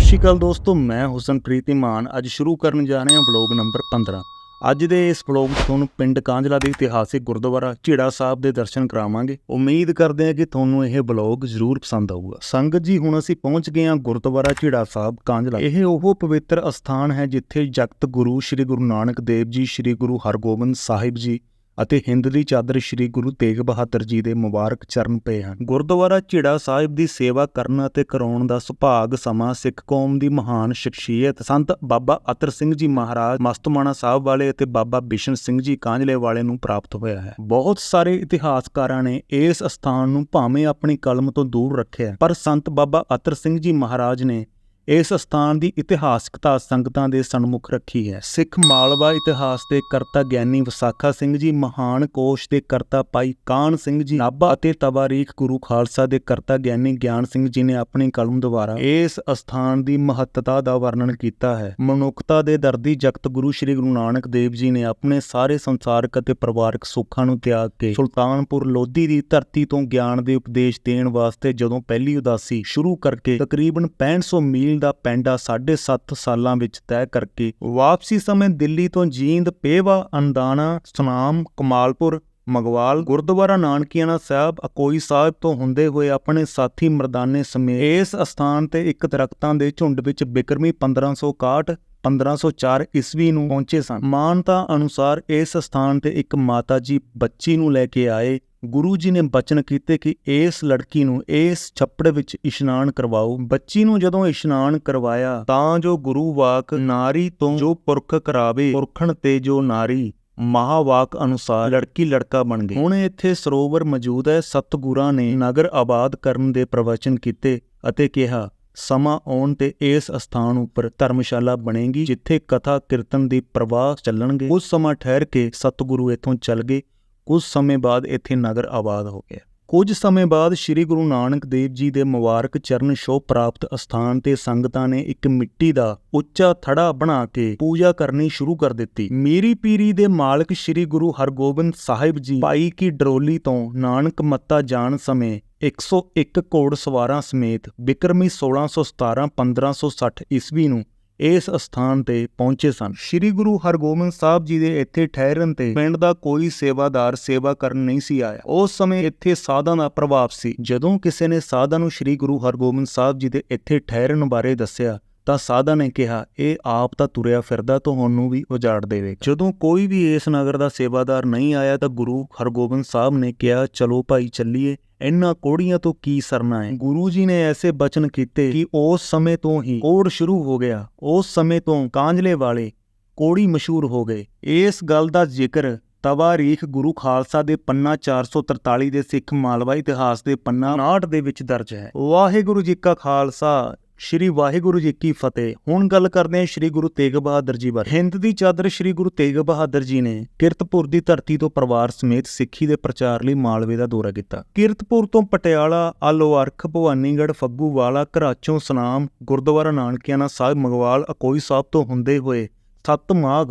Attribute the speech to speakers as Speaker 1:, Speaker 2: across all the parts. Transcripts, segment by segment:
Speaker 1: ਸਤਿ ਸ਼੍ਰੀ ਅਕਾਲ ਦੋਸਤੋ, ਮੈਂ ਹੁਸਨਪ੍ਰੀਤ ਇਮਾਨ ਅੱਜ ਸ਼ੁਰੂ ਕਰਨ ਜਾ ਰਹੇ ਹਾਂ ਬਲੌਗ ਨੰਬਰ 15 ਅੱਜ ਦੇ ਇਸ ਬਲੌਗ 'ਚ ਤੁਹਾਨੂੰ ਪਿੰਡ ਕਾਂਝਲਾ ਦੇ ਇਤਿਹਾਸਿਕ ਗੁਰਦੁਆਰਾ ਝੀੜਾ ਸਾਹਿਬ ਦੇ ਦਰਸ਼ਨ ਕਰਾਵਾਂਗੇ। ਉਮੀਦ ਕਰਦੇ ਹਾਂ ਕਿ ਤੁਹਾਨੂੰ ਇਹ ਬਲੌਗ ਜ਼ਰੂਰ ਪਸੰਦ ਆਊਗਾ। ਸੰਗਤ ਜੀ, ਹੁਣ ਅਸੀਂ ਪਹੁੰਚ ਗਏ ਹਾਂ ਗੁਰਦੁਆਰਾ ਝੀੜਾ ਸਾਹਿਬ ਕਾਂਝਲਾ ਇਹ ਉਹ ਪਵਿੱਤਰ ਅਸਥਾਨ ਹੈ ਜਿੱਥੇ ਜਗਤ ਗੁਰੂ ਸ੍ਰੀ ਗੁਰੂ ਨਾਨਕ ਦੇਵ ਜੀ, ਸ੍ਰੀ ਗੁਰੂ ਹਰਗੋਬਿੰਦ ਸਾਹਿਬ ਜੀ ਅਤੇ ਹਿੰਦ ਦੀ ਚਾਦਰ ਸ੍ਰੀ ਗੁਰੂ ਤੇਗ ਬਹਾਦਰ ਜੀ ਦੇ ਮੁਬਾਰਕ ਚਰਨ ਪਏ ਹਨ। ਗੁਰਦੁਆਰਾ ਝਿੜਾ ਸਾਹਿਬ ਦੀ ਸੇਵਾ ਕਰਨ ਅਤੇ ਕਰਾਉਣ ਦਾ ਸੁਭਾਗ ਸਮਾਂ ਸਿੱਖ ਕੌਮ ਦੀ ਮਹਾਨ ਸ਼ਖਸੀਅਤ ਸੰਤ ਬਾਬਾ ਅਤਰ ਸਿੰਘ ਜੀ ਮਹਾਰਾਜ ਮਸਤਮਾਣਾ ਸਾਹਿਬ ਵਾਲੇ ਅਤੇ ਬਾਬਾ ਬਿਸ਼ਨ ਸਿੰਘ ਜੀ ਕਾਂਝਲੇ ਵਾਲੇ ਨੂੰ ਪ੍ਰਾਪਤ ਹੋਇਆ ਹੈ। ਬਹੁਤ ਸਾਰੇ ਇਤਿਹਾਸਕਾਰਾਂ ਨੇ ਇਸ ਸਥਾਨ ਨੂੰ ਭਾਵੇਂ ਆਪਣੀ ਕਲਮ ਤੋਂ ਦੂਰ ਰੱਖਿਆ, ਪਰ ਸੰਤ ਬਾਬਾ ਅਤਰ ਸਿੰਘ ਜੀ ਮਹਾਰਾਜ ਨੇ ਇਸ ਸਥਾਨ ਦੀ ਇਤਿਹਾਸਕਤਾ ਸੰਗਤਾਂ ਦੇ ਸਨਮੁਖ ਰੱਖੀ ਹੈ। ਸਿੱਖ ਮਾਲਵਾ ਇਤਿਹਾਸ ਦੇ ਕਰਤਾ ਗਿਆਨੀ ਵਿਸਾਖਾ ਸਿੰਘ ਜੀ, ਮਹਾਨ ਕੋਸ਼ ਦੇ ਕਰਤਾ ਪਾਈ ਕਾਨ ਸਿੰਘ ਜੀ, ਨਾਭਾ ਅਤੇ ਤਵਾਰੀਖ ਗੁਰੂ ਖਾਲਸਾ ਦੇ ਕਰਤਾ ਗਿਆਨੀ ਗਿਆਨ ਸਿੰਘ ਜੀ ਨੇ ਆਪਣੀ ਕਲਮ ਦੁਆਰਾ ਇਸ ਸਥਾਨ ਦੀ ਮਹੱਤਤਾ ਦਾ ਵਰਣਨ ਕੀਤਾ ਹੈ। ਮਨੁੱਖਤਾ ਦੇ ਦਰਦੀ ਜਗਤ ਗੁਰੂ ਸ੍ਰੀ ਗੁਰੂ ਨਾਨਕ ਦੇਵ ਜੀ ਨੇ ਆਪਣੇ ਸਾਰੇ ਸੰਸਾਰਕ ਅਤੇ ਪਰਿਵਾਰਕ ਸੁੱਖਾਂ ਨੂੰ ਤਿਆਗ ਕੇ ਸੁਲਤਾਨਪੁਰ ਲੋਧੀ ਦੀ ਧਰਤੀ ਤੋਂ ਗਿਆਨ ਦੇ ਉਪਦੇਸ਼ ਦੇਣ ਵਾਸਤੇ ਜਦੋਂ ਪਹਿਲੀ ਉਦਾਸੀ ਸ਼ੁਰੂ ਕਰਕੇ ਤਕਰੀਬਨ 6500 ਮੀਲ ਦਾ ਪੈਂਡਾ 7.5 ਸਾਲਾਂ ਵਿੱਚ ਤੈਅ ਕਰਕੇ ਵਾਪਸੀ ਸਮੇਂ ਦਿੱਲੀ ਤੋਂ ਜੀਂਦ ਪੇਵਾ ਅੰਦਾਨਾ ਸੁਨਾਮ, ਕਮਾਲਪੁਰ, ਮਗਵਾਲ, ਗੁਰਦੁਆਰਾ ਨਾਨਕੀਆਣਾ ਸਾਹਿਬ ਅਕੋਈ ਸਾਹਿਬ ਤੋਂ ਹੁੰਦੇ ਹੋਏ ਆਪਣੇ ਸਾਥੀ ਮਰਦਾਨੇ ਸਮੇਤ ਇਸ ਅਸਥਾਨ ਤੇ ਇੱਕ ਦਰਖਤਾਂ ਦੇ ਝੁੰਡ ਵਿੱਚ ਬਿਕਰਮੀ 1561 1504 ਈਸਵੀ ਨੂੰ ਪਹੁੰਚੇ ਸਨ। ਮਾਨਤਾ ਅਨੁਸਾਰ ਇਸ ਸਥਾਨ ਤੇ ਇੱਕ ਮਾਤਾ ਜੀ ਬੱਚੀ ਨੂੰ ਲੈ ਕੇ ਆਏ। ਗੁਰੂ ਜੀ ਨੇ ਬਚਨ ਕੀਤੇ ਕਿ ਇਸ ਲੜਕੀ ਨੂੰ ਇਸ ਛੱਪੜ ਵਿੱਚ ਇਸ਼ਨਾਨ ਕਰਵਾਓ। ਬੱਚੀ ਨੂੰ ਜਦੋਂ ਇਸ਼ਨਾਨ ਕਰਵਾਇਆ, ਤਾਂ ਜੋ ਗੁਰੂ ਵਾਕ ਨਾਰੀ ਤੋਂ ਜੋ ਪੁਰਖ ਕਰਾਵੇ, ਪੁਰਖਣ ਤੇ ਜੋ ਨਾਰੀ, ਮਹਾਵਾਕ ਅਨੁਸਾਰ ਲੜਕੀ, ਲੜਕਾ ਬਣ ਗਈ ਹੁਣ ਇੱਥੇ ਸਰੋਵਰ ਮੌਜੂਦ ਹੈ। ਸਤਗੁਰਾਂ ਨੇ ਨਗਰ ਆਬਾਦ ਕਰਨ ਦੇ ਪ੍ਰਵਚਨ ਕੀਤੇ ਅਤੇ ਕਿਹਾ, ਸਮਾਂ ਆਉਣ ਤੇ ਇਸ ਸਥਾਨ ਉੱਪਰ ਧਰਮਸ਼ਾਲਾ ਬਣੇਗੀ, ਜਿੱਥੇ ਕਥਾ, ਕੀਰਤਨ ਦੀ ਪ੍ਰਵਾਹ ਚੱਲਣਗੇ। ਉਸ ਸਮਾਂ ਠਹਿਰ ਕੇ ਸਤਿਗੁਰੂ ਇੱਥੋਂ ਚੱਲ ਗਏ। ਕੁਝ ਸਮੇਂ ਬਾਅਦ ਇੱਥੇ ਨਗਰ ਆਬਾਦ ਹੋ ਗਿਆ। ਕੁਝ ਸਮੇਂ ਬਾਅਦ ਸ੍ਰੀ ਗੁਰੂ ਨਾਨਕ ਦੇਵ ਜੀ ਦੇ ਮੁਬਾਰਕ ਚਰਨ ਛੋਹ ਪ੍ਰਾਪਤ ਅਸਥਾਨ ਤੇ ਸੰਗਤਾਂ ਨੇ ਇੱਕ ਮਿੱਟੀ ਦਾ ਉੱਚਾ ਥੜਾ ਬਣਾ ਕੇ ਪੂਜਾ ਕਰਨੀ ਸ਼ੁਰੂ ਕਰ ਦਿੱਤੀ। ਮੇਰੀ ਪੀਰੀ ਦੇ ਮਾਲਕ ਸ੍ਰੀ ਗੁਰੂ ਹਰਗੋਬਿੰਦ ਸਾਹਿਬ ਜੀ ਪਾਈ ਕੀ ਡਰੋਲੀ ਤੋਂ ਨਾਨਕ ਮੱਤਾ ਜਾਣ ਸਮੇਂ 101 ਘੋੜ ਸਵਾਰਾਂ ਸਮੇਤ ਬਿਕਰਮੀ 1617 1560 ਈਸਵੀ ਨੂੰ ਇਸ ਸਥਾਨ ਤੇ ਪਹੁੰਚੇ ਸਨ। ਸ੍ਰੀ ਗੁਰੂ ਹਰਗੋਬਿੰਦ ਸਾਹਿਬ ਜੀ ਦੇ ਇੱਥੇ ਠਹਿਰਨ ਤੇ ਪਿੰਡ ਦਾ ਕੋਈ ਸੇਵਾਦਾਰ ਸੇਵਾ ਕਰਨ ਨਹੀਂ ਸੀ ਆਇਆ। ਉਸ ਸਮੇਂ ਇੱਥੇ ਸਾਧਾਂ ਦਾ ਪ੍ਰਭਾਵ ਸੀ। ਜਦੋਂ ਕਿਸੇ ਨੇ ਸਾਧਾਂ ਨੂੰ ਸ੍ਰੀ ਗੁਰੂ ਹਰਗੋਬਿੰਦ ਸਾਹਿਬ ਜੀ ਦੇ ਇੱਥੇ ਠਹਿਰਨ ਬਾਰੇ ਦੱਸਿਆ ਤਾਂ ਸਾਧਾ ਨੇ ਕਿਹਾ, ਇਹ ਆਪ ਤਾਂ ਤੁਰਿਆ ਫਿਰਦਾ ਤੁਹਾਨੂੰ ਵੀ ਉਜਾੜ ਦੇਵੇਗਾ। ਜਦੋਂ ਕੋਈ ਵੀ ਇਸ ਨਗਰ ਦਾ ਸੇਵਾਦਾਰ ਨਹੀਂ ਆਇਆ ਤਾਂ ਗੁਰੂ ਹਰਗੋਬਿੰਦ ਸਾਹਿਬ ਨੇ ਕਿਹਾ, ਚਲੋ ਭਾਈ ਚੱਲੀਏ, ਇਹਨਾਂ ਕੋੜੀਆਂ ਤੋਂ ਕੀ ਸਰਨਾ ਹੈ? ਗੁਰੂ ਜੀ ਨੇ ਐਸੇ ਬਚਨ ਕੀਤੇ ਕਿ ਉਸ ਸਮੇਂ ਤੋਂ ਹੀ ਕੋੜ ਸ਼ੁਰੂ ਹੋ ਗਿਆ। ਉਸ ਸਮੇਂ ਤੋਂ ਕਾਂਝਲੇ ਵਾਲੇ ਕੋੜੀ ਮਸ਼ਹੂਰ ਹੋ ਗਏ। ਇਸ ਗੱਲ ਦਾ ਜ਼ਿਕਰ ਤਵਾਰੀਖ ਗੁਰੂ ਖਾਲਸਾ ਦੇ ਪੰਨਾ 443 ਦੇ ਸਿੱਖ ਮਾਲਵਾ ਇਤਿਹਾਸ ਦੇ ਪੰਨਾ 59 ਦੇ ਵਿੱਚ ਦਰਜ ਹੈ। ਵਾਹਿਗੁਰੂ ਜੀ ਕਾ ਖਾਲਸਾ ਸ਼੍ਰੀ ਵਾਹਿਗੁਰੂ ਜੀ ਕੀ ਫਤਿਹ। ਹੁਣ ਗੱਲ ਕਰਦੇ ਹਾਂ ਸ਼੍ਰੀ ਗੁਰੂ ਤੇਗ ਬਹਾਦਰ ਜੀ ਬਾਰੇ। ਹਿੰਦ ਦੀ ਚਾਦਰ ਸ਼੍ਰੀ ਗੁਰੂ ਤੇਗ ਬਹਾਦਰ ਜੀ ਨੇ ਕਿਰਤਪੁਰ ਦੀ ਧਰਤੀ ਤੋਂ ਪਰਿਵਾਰ ਸਮੇਤ ਸਿੱਖੀ ਦੇ ਪ੍ਰਚਾਰ ਲਈ ਮਾਲਵੇ ਦਾ ਦੌਰਾ ਕੀਤਾ। ਕਿਰਤਪੁਰ ਤੋਂ ਪਟਿਆਲਾ, ਆਲੋਅਰਖ, ਭਵਾਨੀਗੜ੍ਹ, ਫੱਗੂਵਾਲਾ, ਘਰਾਚੋਂ, ਸਨਾਮ, ਗੁਰਦੁਆਰਾ ਨਾਨਕਿਆਣਾ ਸਾਹਿਬ ਮਗਵਾਲ, ਅਕੋਈ ਸਾਹਿਬ ਤੋਂ ਹੁੰਦੇ ਹੋਏ 7 ਮਾਘ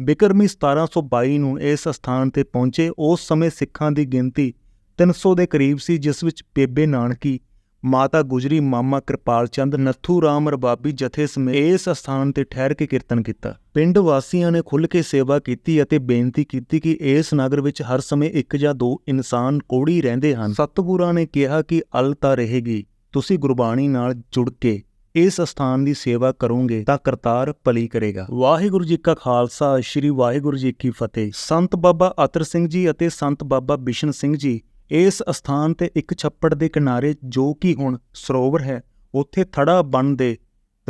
Speaker 1: ਬਿਕਰਮੀ 1722 ਨੂੰ ਇਸ ਸਥਾਨ ਤੇ ਪਹੁੰਚੇ। ਉਸ ਸਮੇਂ ਸਿੱਖਾਂ ਦੀ ਗਿਣਤੀ 300 ਦੇ ਕਰੀਬ ਸੀ, ਜਿਸ ਵਿੱਚ ਬੇਬੇ ਨਾਨਕੀ ਮਾਤਾ ਗੁਜਰੀ ਮਾਮਾ ਕਿਰਪਾਲ ਚੰਦ ਨੱਥੂ ਰਾਮ ਰਬਾਬੀ ਜਥੇ ਸਮੇਤ ਇਸ ਸਥਾਨ ਤੇ ਠਹਿਰ ਕੇ ਕੀਰਤਨ ਕੀਤਾ। ਪਿੰਡ ਵਾਸੀਆਂ ਨੇ ਖੁੱਲ੍ਹ ਕੇ ਸੇਵਾ ਕੀਤੀ ਅਤੇ ਬੇਨਤੀ ਕੀਤੀ ਕਿ ਇਸ ਨਗਰ ਵਿੱਚ ਹਰ ਸਮੇਂ ਇੱਕ ਜਾਂ ਦੋ ਇਨਸਾਨ ਕੋੜੀ ਰਹਿੰਦੇ ਹਨ। ਸਤਿਗੁਰਾਂ ਨੇ ਕਿਹਾ ਕਿ ਅਲ ਤਾਂ ਰਹੇਗੀ, ਤੁਸੀਂ ਗੁਰਬਾਣੀ ਨਾਲ ਜੁੜ ਕੇ ਇਸ ਸਥਾਨ ਦੀ ਸੇਵਾ ਕਰੋਗੇ ਤਾਂ ਕਰਤਾਰ ਭਲੀ ਕਰੇਗਾ। ਵਾਹਿਗੁਰੂ ਜੀ ਕਾ ਖਾਲਸਾ, ਸ੍ਰੀ ਵਾਹਿਗੁਰੂ ਜੀ ਕੀ ਫਤਿਹ। ਸੰਤ ਬਾਬਾ ਅਤਰ ਸਿੰਘ ਜੀ ਅਤੇ ਸੰਤ ਬਾਬਾ ਬਿਸ਼ਨ ਸਿੰਘ ਜੀ ਇਸ ਅਸਥਾਨ ਤੇ ਇੱਕ ਛੱਪੜ ਦੇ ਕਿਨਾਰੇ ਜੋ ਕਿ ਹੁਣ ਸਰੋਵਰ ਹੈ, ਉੱਥੇ ਥੜਾ ਬਣ ਦੇ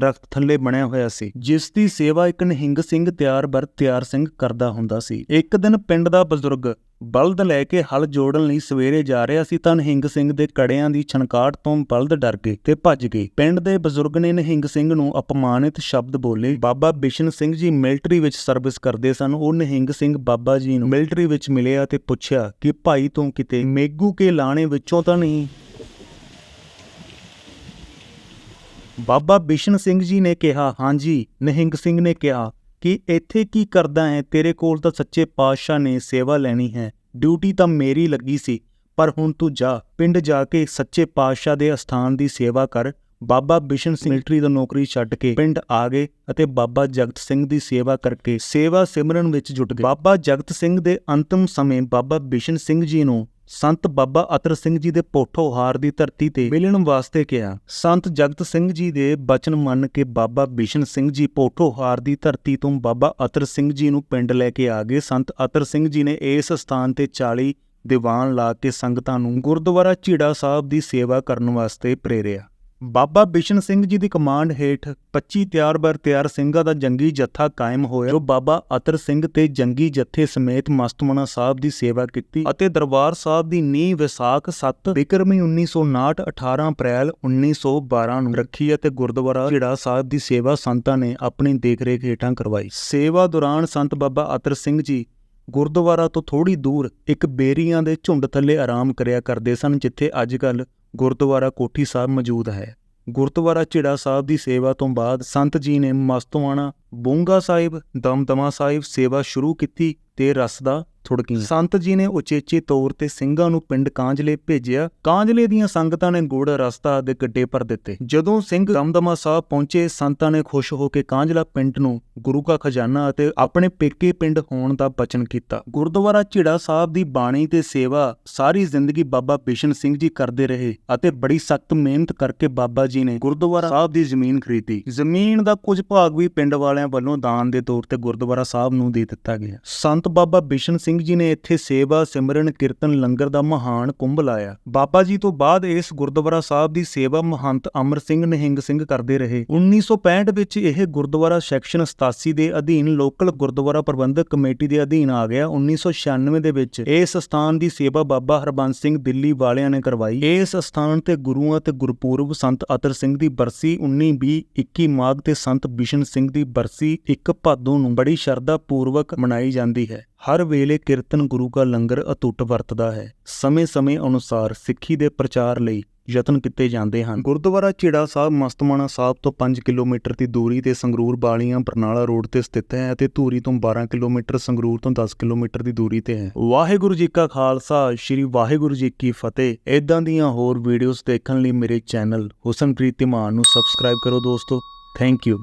Speaker 1: ਦਰਖਤ ਥੱਲੇ ਬਣਿਆ ਹੋਇਆ ਸੀ, ਜਿਸ ਦੀ ਸੇਵਾ ਇੱਕ ਨਿਹੰਗ ਸਿੰਘ ਤਿਆਰ ਬਰ ਤਿਆਰ ਸਿੰਘ ਕਰਦਾ ਹੁੰਦਾ ਸੀ। ਇੱਕ ਦਿਨ ਪਿੰਡ ਦਾ ਬਜ਼ੁਰਗ ਬਲਦ ਲੈ ਕੇ ਹਲ ਜੋੜਨ ਲਈ ਸਵੇਰੇ ਜਾ ਰਿਹਾ ਸੀ ਤਾਂ ਨਿਹੰਗ ਸਿੰਘ ਦੇ ਕੜਿਆਂ ਦੀ ਛਣਕਾਟ ਤੋਂ ਬਲਦ ਡਰ ਗਏ ਤੇ ਭੱਜ ਗਏ। ਪਿੰਡ ਦੇ ਬਜ਼ੁਰਗ ਨੇ ਨਹਿੰਗ ਸਿੰਘ ਨੂੰ ਅਪਮਾਨਿਤ ਸ਼ਬਦ ਬੋਲੇ, ਬਾਬਾ ਬਿਸ਼ਨ ਸਿੰਘ ਜੀ ਮਿਲਟਰੀ ਵਿੱਚ ਸਰਵਿਸ ਕਰਦੇ ਸਨ। ਉਹ ਨਹਿੰਗ ਸਿੰਘ ਬਾਬਾ ਜੀ ਨੂੰ ਮਿਲਟਰੀ ਵਿੱਚ ਮਿਲਿਆ ਤੇ ਪੁੱਛਿਆ ਕਿ ਭਾਈ ਤੂੰ ਕਿਤੇ ਮੇਗੂ ਕੇ ਲਾਣੇ ਵਿੱਚੋਂ ਤਾਂ ਨਹੀਂ? ਬਾਬਾ ਬਿਸ਼ਨ ਸਿੰਘ ਜੀ ਨੇ ਕਿਹਾ, ਹਾਂਜੀ, ਨਹਿੰਗ ਸਿੰਘ ਨੇ ਕਿਹਾ ਕਿ ਇੱਥੇ ਕੀ ਕਰਦਾ ਹੈ? ਤੇਰੇ ਕੋਲ ਤਾਂ ਸੱਚੇ ਪਾਤਸ਼ਾਹ ਨੇ ਸੇਵਾ ਲੈਣੀ ਹੈ। ਡਿਊਟੀ ਤਾਂ ਮੇਰੀ ਲੱਗੀ ਸੀ, ਪਰ ਹੁਣ ਤੂੰ ਜਾ, ਪਿੰਡ ਜਾ ਕੇ ਸੱਚੇ ਪਾਤਸ਼ਾਹ ਦੇ ਅਸਥਾਨ ਦੀ ਸੇਵਾ ਕਰ। ਬਾਬਾ ਬਿਸ਼ਨ ਸਿੰਘ ਮਿਲਟਰੀ ਦਾ ਨੌਕਰੀ ਛੱਡ ਕੇ ਪਿੰਡ ਆ ਗਏ ਅਤੇ ਬਾਬਾ ਜਗਤ ਸਿੰਘ ਦੀ ਸੇਵਾ ਕਰਕੇ ਸੇਵਾ ਸਿਮਰਨ ਵਿੱਚ ਜੁਟ ਗਏ। ਬਾਬਾ ਜਗਤ ਸਿੰਘ ਦੇ ਅੰਤਮ ਸਮੇਂ ਬਾਬਾ ਬਿਸ਼ਨ ਸਿੰਘ ਜੀ ਨੂੰ ਸੰਤ ਬਾਬਾ ਅਤਰ ਸਿੰਘ ਜੀ ਦੇ ਪੋਠੋਹਾਰ ਦੀ ਧਰਤੀ ਤੇ ਮਿਲਣ ਵਾਸਤੇ ਕਿਹਾ। ਸੰਤ ਜਗਤ ਸਿੰਘ ਜੀ ਦੇ ਬਚਨ ਮੰਨ ਕੇ ਬਾਬਾ ਬਿਸ਼ਨ ਸਿੰਘ ਜੀ ਪੋਠੋਹਾਰ ਦੀ ਧਰਤੀ ਤੋਂ ਬਾਬਾ ਅਤਰ ਸਿੰਘ ਜੀ ਨੂੰ ਪਿੰਡ ਲੈ ਕੇ ਆ ਗਏ। ਸੰਤ ਅਤਰ ਸਿੰਘ ਜੀ ਨੇ ਇਸ ਸਥਾਨ ਤੇ 40 ਦੀਵਾਨ ਲਾ ਕੇ ਸੰਗਤਾਂ ਨੂੰ ਗੁਰਦੁਆਰਾ ਝੀੜਾ ਸਾਹਿਬ ਦੀ ਸੇਵਾ ਕਰਨ ਵਾਸਤੇ ਪ੍ਰੇਰਿਆ। ਬਾਬਾ ਬਿਸ਼ਨ ਸਿੰਘ ਜੀ ਦੀ ਕਮਾਂਡ ਹੇਠ 25 ਤਿਆਰ ਬਰ ਤਿਆਰ ਸਿੰਘਾਂ ਦਾ ਜੰਗੀ ਜੱਥਾ ਕਾਇਮ ਹੋਇਆ, ਜੋ ਬਾਬਾ ਅਤਰ ਸਿੰਘ ਤੇ ਜੰਗੀ ਜੱਥੇ ਸਮੇਤ ਮਸਤਮਣਾ ਸਾਹਿਬ ਦੀ ਸੇਵਾ ਕੀਤੀ ਅਤੇ ਦਰਬਾਰ ਸਾਹਿਬ ਦੀ ਨੀਂਹ ਵਿਸਾਖ 7 ਬਿਕਰਮੀ 1959 18 ਅਪ੍ਰੈਲ 1912 ਨੂੰ ਰੱਖੀ ਅਤੇ ਗੁਰਦੁਆਰਾ ਝੀੜਾ ਸਾਹਿਬ ਦੀ ਸੇਵਾ ਸੰਤਾਂ ਨੇ ਆਪਣੀ ਦੇਖਰੇਖ ਹੇਠਾਂ ਕਰਵਾਈ। ਸੇਵਾ ਦੌਰਾਨ ਸੰਤ ਬਾਬਾ ਅਤਰ ਸਿੰਘ ਜੀ ਗੁਰਦੁਆਰਾ ਤੋਂ ਥੋੜੀ ਦੂਰ ਇੱਕ ਬੇਰੀਆਂ ਦੇ ਝੁੰਡ ਥੱਲੇ ਆਰਾਮ ਕਰਿਆ ਕਰਦੇ ਸਨ, ਜਿੱਥੇ ਅੱਜਕੱਲ ਗੁਰਦੁਆਰਾ ਕੋਠੀ ਸਾਹਿਬ ਮੌਜੂਦ ਹੈ। ਗੁਰਦੁਆਰਾ ਝਿੜਾ ਸਾਹਿਬ ਦੀ ਸੇਵਾ ਤੋਂ ਬਾਅਦ ਸੰਤ ਜੀ ਨੇ ਮਸਤਵਾਣਾ ਬੋਂਗਾ ਸਾਹਿਬ, ਦਮਦਮਾ ਸਾਹਿਬ ਸੇਵਾ ਸ਼ੁਰੂ ਕੀਤੀ ਤੇ ਰਸ ਦਾ ਥੁੜਕੀ ਸੰਤ ਜੀ ਨੇ ਉਚੇਚੇ ਤੌਰ ਤੇ ਸਿੰਘਾਂ ਨੂੰ ਪਿੰਡ ਕਾਂਜਲੇ ਭੇਜਿਆ। ਕਾਂਜਲੇ ਦੀਆਂ ਸੰਗਤਾਂ ਨੇ ਗੁੜ ਰਸਤਾ ਦੇ ਗੱਡੇ ਭਰ ਦਿੱਤੇ। ਜਦੋਂ ਸਿੰਘ ਦਮਦਮਾ ਸਾਹਿਬ ਪਹੁੰਚੇ, ਸੰਤਾਂ ਨੇ ਖੁਸ਼ ਹੋ ਕੇ ਕਾਂਜਲਾ ਪਿੰਡ ਨੂੰ ਗੁਰੂ ਕਾ ਖਜ਼ਾਨਾ ਅਤੇ ਆਪਣੇ ਪੇਕੇ ਪਿੰਡ ਹੋਣ ਦਾ ਬਚਨ ਕੀਤਾ। ਗੁਰਦੁਆਰਾ ਝਿੜਾ ਸਾਹਿਬ ਦੀ ਬਾਣੀ ਤੇ ਸੇਵਾ ਸਾਰੀ ਜ਼ਿੰਦਗੀ ਬਾਬਾ ਬਿਸ਼ਨ ਸਿੰਘ ਜੀ ਕਰਦੇ ਰਹੇ ਅਤੇ ਬੜੀ ਸਖਤ ਮਿਹਨਤ ਕਰਕੇ ਬਾਬਾ ਜੀ ਨੇ ਗੁਰਦੁਆਰਾ ਸਾਹਿਬ ਦੀ ਜ਼ਮੀਨ ਖਰੀਦੀ। ਜ਼ਮੀਨ ਦਾ ਕੁਝ ਭਾਗ ਵੀ ਪਿੰਡ ਵਾਲਿਆਂ ਵੱਲੋਂ ਦਾਨ ਦੇ ਤੌਰ ਤੇ ਗੁਰਦੁਆਰਾ ਸਾਹਿਬ ਨੂੰ ਦੇ ਦਿੱਤਾ ਗਿਆ। ਸੰਤ ਬਾਬਾ ਬਿਸ਼ਨ ਸਿੰਘ ਜੀ ਨੇ ਇੱਥੇ ਸੇਵਾ, ਸਿਮਰਨ, ਕੀਰਤਨ, ਲੰਗਰ ਦਾ ਮਹਾਨ ਕੁੰਭ ਲਾਇਆ। ਬਾਬਾ ਜੀ ਤੋਂ ਬਾਅਦ ਇਸ ਗੁਰਦੁਆਰਾ ਸਾਹਿਬ ਦੀ ਸੇਵਾ ਮਹੰਤ ਅਮਰ ਸਿੰਘ ਨਹਿੰਗ ਸਿੰਘ ਕਰਦੇ ਰਹੇ। 1965 ਵਿੱਚ ਇਹ ਗੁਰਦੁਆਰਾ ਸੈਕਸ਼ਨ 87 ਦੇ ਅਧੀਨ ਲੋਕਲ ਗੁਰਦੁਆਰਾ ਪ੍ਰਬੰਧਕ ਕਮੇਟੀ ਦੇ ਅਧੀਨ ਆ ਗਿਆ। 1996 ਦੇ ਵਿੱਚ ਇਸ ਸਥਾਨ ਦੀ ਸੇਵਾ ਬਾਬਾ ਹਰਬੰਸ ਸਿੰਘ ਦਿੱਲੀ ਵਾਲਿਆਂ ਨੇ ਕਰਵਾਈ। ਇਸ ਸਥਾਨ ਤੇ ਗੁਰੂਆਂ ਤੇ ਗੁਰਪੁਰਬ ਸੰਤ ਅਤਰ ਸਿੰਘ ਦੀ ਬਰਸੀ 19 20 21 ਮਾਘ ਤੇ ਸੰਤ ਬਿਸ਼ਨ ਸਿੰਘ ਦੀ ਬਰਸੀ 1 ਭਾਦੋਂ ਨੂੰ ਬੜੀ ਸ਼ਰਧਾ ਪੂਰਵਕ ਮਨਾਈ ਜਾਂਦੀ ਹੈ। ਹਰ ਵੇਲੇ ਕੀਰਤਨ ਗੁਰੂ ਦਾ ਲੰਗਰ ਅਟੁੱਟ ਵਰਤਦਾ ਹੈ। ਸਮੇਂ-ਸਮੇਂ ਅਨੁਸਾਰ ਸਿੱਖੀ ਦੇ ਪ੍ਰਚਾਰ ਲਈ ਯਤਨ ਕੀਤੇ ਜਾਂਦੇ ਹਨ। ਗੁਰਦੁਆਰਾ ਝਿੜਾ ਸਾਹਿਬ ਮਸਤਮਾਣਾ ਸਾਹਿਬ ਤੋਂ 5 ਕਿਲੋਮੀਟਰ ਦੀ ਦੂਰੀ ਤੇ ਸੰਗਰੂਰ ਬਾਲੀਆਂ ਬਰਨਾਲਾ ਰੋਡ ਤੇ ਸਥਿਤ ਹੈ ਅਤੇ ਧੂਰੀ ਤੋਂ 12 ਕਿਲੋਮੀਟਰ ਸੰਗਰੂਰ ਤੋਂ 10 ਕਿਲੋਮੀਟਰ ਦੀ ਦੂਰੀ ਤੇ ਹੈ। ਵਾਹਿਗੁਰੂ ਜੀ ਕਾ ਖਾਲਸਾ, ਸ੍ਰੀ ਵਾਹਿਗੁਰੂ ਜੀ ਕੀ ਫਤਿਹ। ਇਦਾਂ ਦੀਆਂ ਹੋਰ ਵੀਡੀਓਜ਼ ਦੇਖਣ ਲਈ ਮੇਰੇ ਚੈਨਲ ਹੁਸਨਪ੍ਰੀਤ ਧੀਮਾਨ ਨੂੰ ਸਬਸਕ੍ਰਾਈਬ ਕਰੋ ਦੋਸਤੋ। Thank you